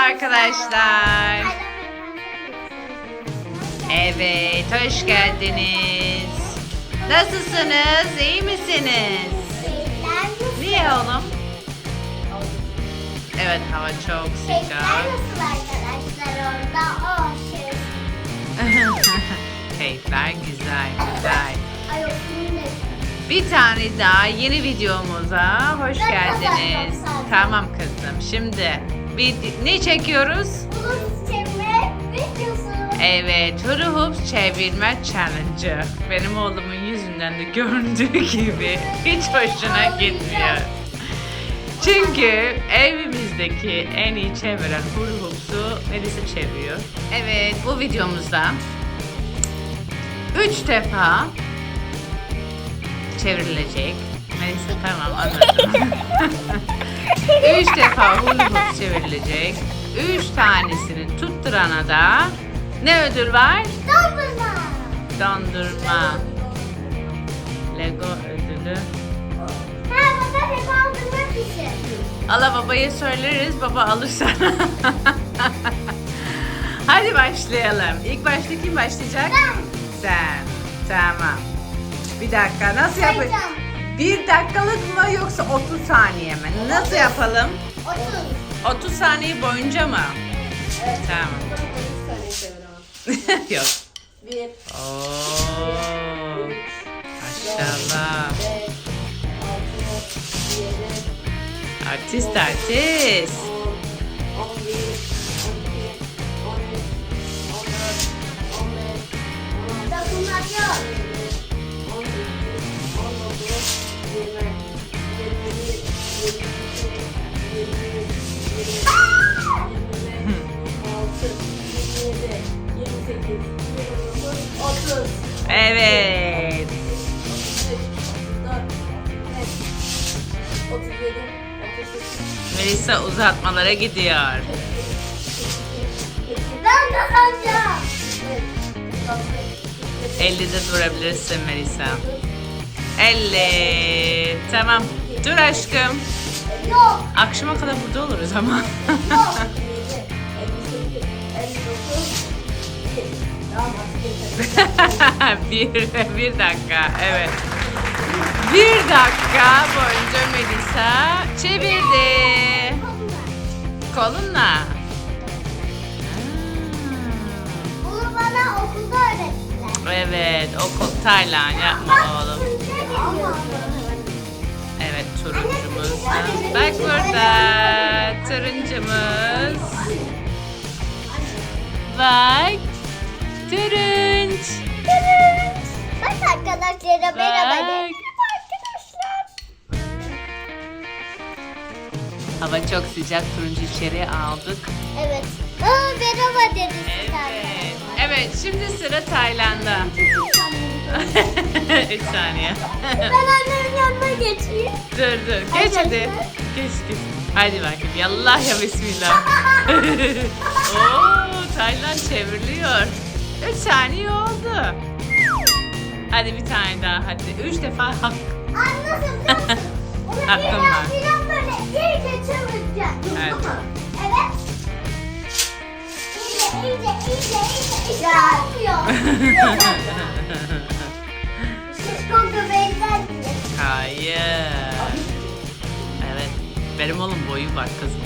arkadaşlar. Evet, hoş geldiniz. Nasılsınız? İyi misiniz? Niye oğlum? Evet, hava çok sıcak. nasıl arkadaşlar orada? Keyifler güzel, güzel. Ay o. Bir tane daha yeni videomuza hoş Ben geldiniz. sadece. Tamam kızım. Şimdi vid- ne çekiyoruz? Bunun çevirme videosu. Evet, Hula Hoops çevirme challenge. Benim oğlumun yüzünden de göründüğü gibi hiç hoşuna gitmiyor. Çünkü evimizdeki en iyi çeviren Hula Hoops'u Melisa çeviriyor. Evet, bu videomuzda üç defa çevrilecek. Melisa tamam anladım. üç defa Hula çevrilecek. Üç tanesini tutturana da ne ödül var? Dondurma. Dondurma. Lego ödülü. Ha baba hep aldırmak için. Allah babaya söyleriz, baba alır sana. Hadi başlayalım. İlk başta kim başlayacak? Ben. Sen. Tamam. Bir dakika nasıl yapacağız? Bir dakikalık mı yoksa 30 saniye mi? Nasıl yapalım? 30. 30 saniye boyunca mı? Tamam. Yok. Bir, Oo. Maşallah. Artist artist. on Evet. 37, 38, Melisa uzatmalara gidiyor. Ben kazanacağım. 50'de durabilirsin Melisa. 50. Tamam. Dur aşkım. Yok. Akşama kadar burada oluruz ama. Yok. bir, bir dakika. Evet. Bir dakika boyunca Melisa çevirdi. Kolunla. Bunu bana okulda öğrettiler. Evet, okul Taylan yapma oğlum. Turuncumuz. Bak burada, turuncumuz. Bak, turunç. Bak arkadaşlara merhaba de. Arkadaşlar. Hava çok sıcak, turuncu içeri aldık. Evet. Aa, merhaba deriz Evet, evet şimdi sıra Tayland'da. 3 saniye. Ben annemin yanına geçeyim. dur dur, geç hadi. Geç geç. Hadi bakayım, yallah ya bismillah. Oo, Tayland çevriliyor. 3 saniye oldu. Hadi bir tane daha hadi. 3 defa hak. Anlasın Hakkım biraz var. biraz böyle iyice çevireceğim. Evet. Evet. İyice iyice iyice iyice iyice olmuyor. Şişko Hayır. Evet. Benim oğlum boyu var kızım.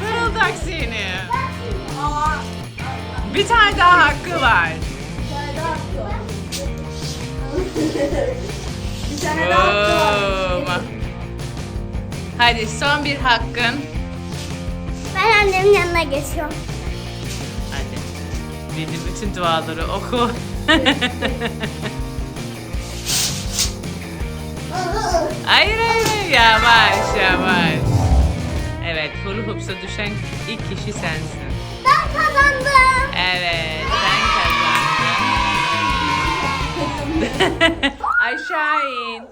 Fırıldak seni. Bir tane daha hakkı var. Bir tane daha hakkı var. Hadi son bir hakkın. Ben annemin yanına geçiyorum. Hadi. Benim bütün duaları oku. hayır hayır. Yavaş yavaş. Evet. Hula hoops'a düşen ilk kişi sensin. Ben kazandım. Evet. Sen kazandın. Aşağı in.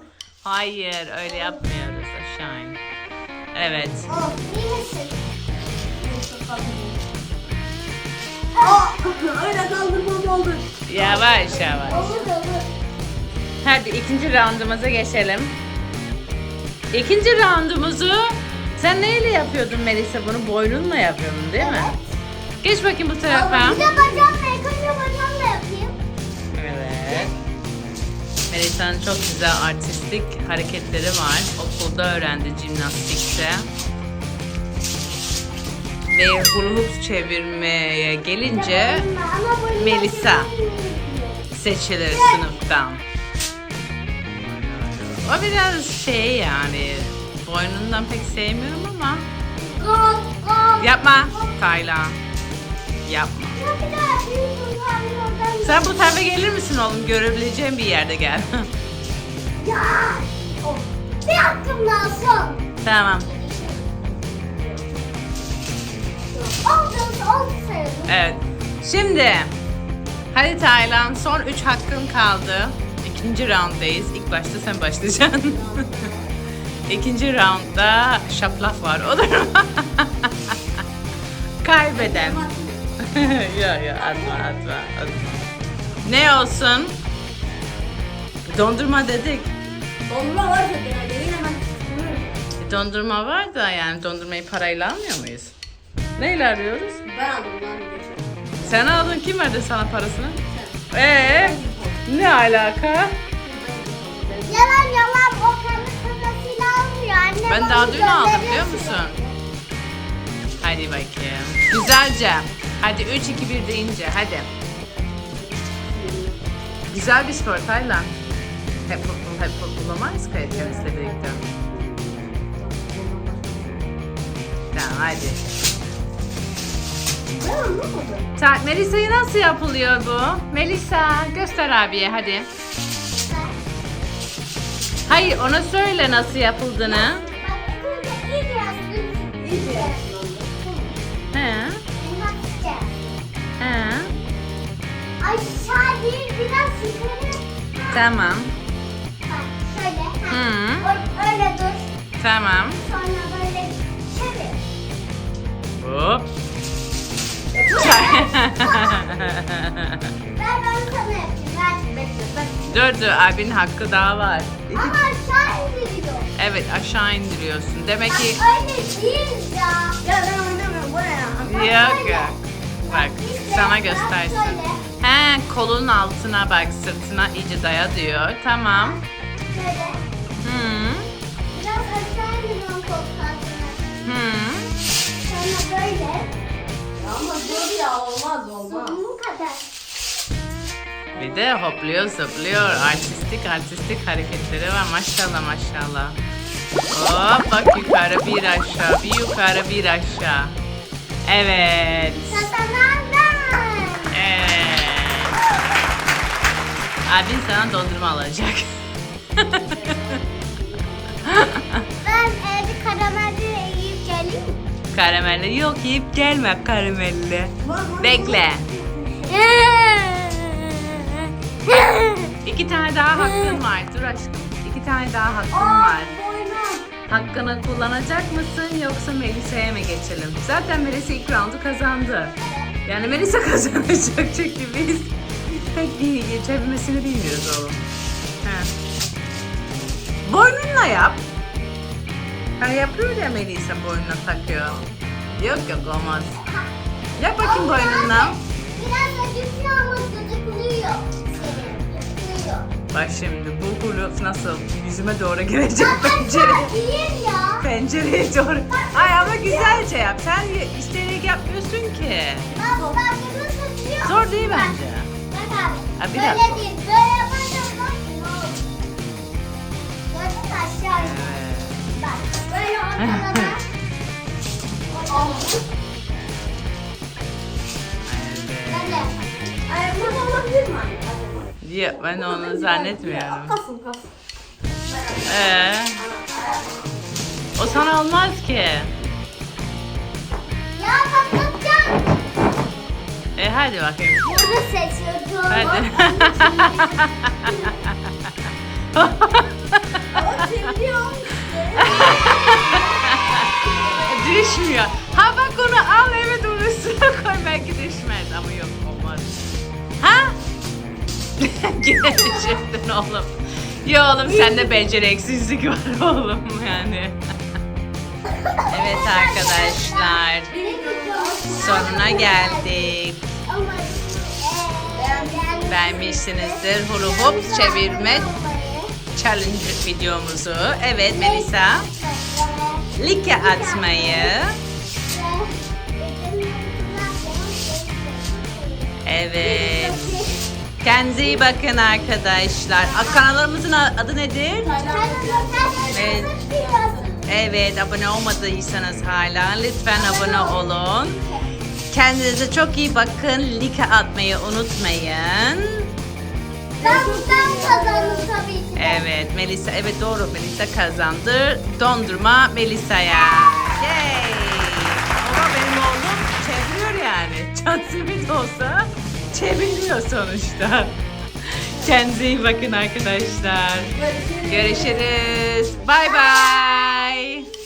Hayır. Öyle yapmıyoruz. Aşağı in. Evet. Oh, iyi misin? Oldu. Yavaş yavaş. Olur olur. Hadi ikinci roundumuza geçelim. İkinci roundumuzu sen neyle yapıyordun Melisa bunu? Boynunla yapıyordun değil mi? Geç bakayım bu tarafa. Bir de bacağımla bacağımla yapayım. Evet. Melisa'nın çok güzel artistik hareketleri var. Okulda öğrendi jimnastikte. Ve hoop çevirmeye gelince Melisa. seçilir sınıftan. O biraz şey yani boynundan pek sevmiyorum ama yapma Tayla. Yapma. Sen bu tarafa gelir misin oğlum? Görebileceğim bir yerde gel. Ya! Bir hakkım daha son. tamam. Evet. Şimdi hadi Taylan son 3 hakkın kaldı. İkinci rounddayız. İlk başta sen başlayacaksın. İkinci roundda şaplak var. Olur mu? Kaybeden. ya ya atma atma atma. Ne olsun? Dondurma dedik. Dondurma var tabii. Yine ben. E, Dondurma var da yani dondurmayı parayla almıyor muyuz? Neyle arıyoruz? Ben aldım lan geçen. Sen aldın kim verdi sana parasını? Ee, ne alaka? Yalan yalan o kendi kafasıyla almıyor. Anne Ben daha dün aldım biliyor musun? Hadi bakayım. Güzelce. Hadi 3 2 1 deyince hadi. Güzel bir spor Taylan. Hep futbol, hep futbol ki tenisle birlikte. Tamam hadi. Ta Melisa'yı nasıl yapılıyor bu? Melisa göster abiye hadi. Hayır ona söyle nasıl yapıldığını. He. He. Aşağı değil biraz yukarı. Tamam. Bak şöyle. Hı. Öyle dur. Tamam. Sonra böyle çevir. Hop. Ben ben sana. Bekle. Bak. dur dur abinin hakkı daha var. İki- Ama aşağı indiriyor. Evet aşağı indiriyorsun. Demek ki öyle değil ya. Ya ben oynamıyorum. Bu ne ya? yok yok. Bak işte, sana göstersin. He kolun altına bak sırtına iyice daya diyor. Tamam. Şöyle. Hı. Biraz aşağı indiriyorum koltuklarını. Hı. Sonra böyle. Ama dur ya olmaz olmaz. Bu kadar. Bir de hopluyor zıplıyor. Artistik artistik hareketleri var. Maşallah maşallah. Hop bak yukarı bir aşağı. Bir yukarı bir aşağı. Evet. Evet. Abin sana dondurma alacak. Karamelli yok yiyip gelme karamelli. Bekle. İki tane daha hakkın var. Dur aşkım. İki tane daha hakkın var. Hakkını kullanacak mısın yoksa Melisa'ya mı geçelim? Zaten Melisa ilk roundu kazandı. Yani Melisa kazanacak çünkü biz pek iyi geçebilmesini bilmiyoruz oğlum. He. Boynunla yap. Hani yapıyor ya Melisa boynuna takıyor. Yok yok olmaz. Yap bakayım boynunla. Biraz acıtıyor ama gıdıklıyor. Bak şimdi bu hulu nasıl yüzüme doğru girecek pencere. Pencereye doğru. Ay ama güzelce yap. Sen isteyerek yapmıyorsun ki. Zor değil bence. Ha, bir böyle dakika. değil. Böyle yaparsan ne olur. Gördün mü aşağı in. Evet. Bak böyle olabilir mi? Yok ben onu zannetmiyorum. Kasım kasım. Ee, o sana olmaz ki. Ya patlatacağım. E hadi bakayım. Burada seçiyordum. Hadi. Seviyorum işte. Düşmüyor. Ha bak onu al evet onun üstüne koy belki düşmez ama yok olmaz. Ha? Gene oğlum. Ya oğlum sende beceriksizlik var oğlum yani. evet arkadaşlar. Sonuna geldik. Beğenmişsinizdir. Hula hoop çevirme challenge videomuzu. Evet Melisa. Like atmayı. Evet. Kendinize iyi bakın arkadaşlar. Kanalımızın adı nedir? Evet. Evet abone olmadıysanız hala lütfen abone olun. Kendinize çok iyi bakın. Like atmayı unutmayın. Ben ben Melisa evet doğru Melisa kazandı. Dondurma Melisa'ya. Yay! Ama benim oğlum çeviriyor yani. Can simit olsa çeviriyor sonuçta. Kendinize iyi bakın arkadaşlar. Görüşürüz. Bay bay.